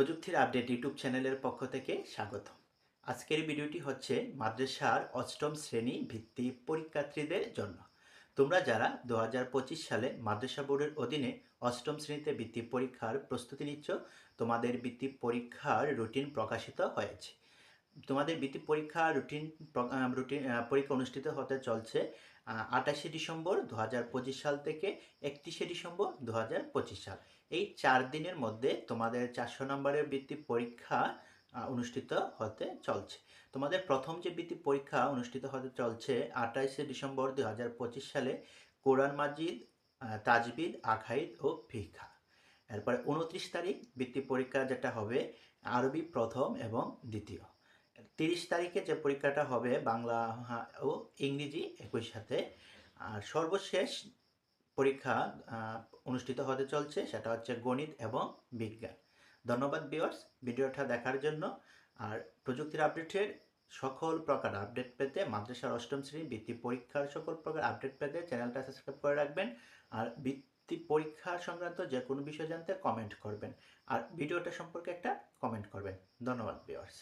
প্রযুক্তির update YouTube চ্যানেলের পক্ষ থেকে স্বাগত আজকের ভিডিওটি হচ্ছে মাদ্রাসার অষ্টম শ্রেণি ভিত্তি পরীক্ষার্থীদের জন্য। তোমরা যারা দু হাজার পঁচিশ সালে মাদ্রাসা বোর্ডের অধীনে অষ্টম শ্রেণীতে বৃত্তি পরীক্ষার প্রস্তুতি নিচ্ছ, তোমাদের বৃত্তি পরীক্ষার রুটিন প্রকাশিত হয়েছে। তোমাদের বৃত্তি পরীক্ষা রুটিন রুটিন পরীক্ষা অনুষ্ঠিত হতে চলছে আঠাশে ডিসেম্বর দু হাজার পঁচিশ সাল থেকে একত্রিশে ডিসেম্বর দু হাজার পঁচিশ সাল। এই চার দিনের মধ্যে তোমাদের চারশো নম্বরের বৃত্তি পরীক্ষা অনুষ্ঠিত হতে চলছে। তোমাদের প্রথম যে বৃত্তি পরীক্ষা অনুষ্ঠিত হতে চলছে আঠাইশে ডিসেম্বর দু হাজার পঁচিশ সালে, কোরআন মাজিদ তাজবিদ আখাইদ ও ভিক্ষা এরপরে উনত্রিশ তারিখ বৃত্তি পরীক্ষা যেটা হবে, আরবি প্রথম এবং দ্বিতীয়। তিরিশ তারিখে যে পরীক্ষাটা হবে বাংলা ও ইংরেজি একই সাথে। আর সর্বশেষ পরীক্ষা অনুষ্ঠিত হতে চলছে, সেটা হচ্ছে গণিত এবং বিজ্ঞান। ধন্যবাদ ভিউয়ার্স ভিডিওটা দেখার জন্য। আর প্রযুক্তির আপডেটের সকল প্রকার আপডেট পেতে মাদ্রাসার অষ্টম শ্রেণি বৃত্তি পরীক্ষার সকল প্রকার আপডেট পেতে চ্যানেলটা সাবস্ক্রাইব করে রাখবেন। আর বৃত্তি পরীক্ষা সংক্রান্ত যে কোনো বিষয় জানতে কমেন্ট করবেন। আর ভিডিওটা সম্পর্কে একটা কমেন্ট করবেন। ধন্যবাদ ভিউয়ার্স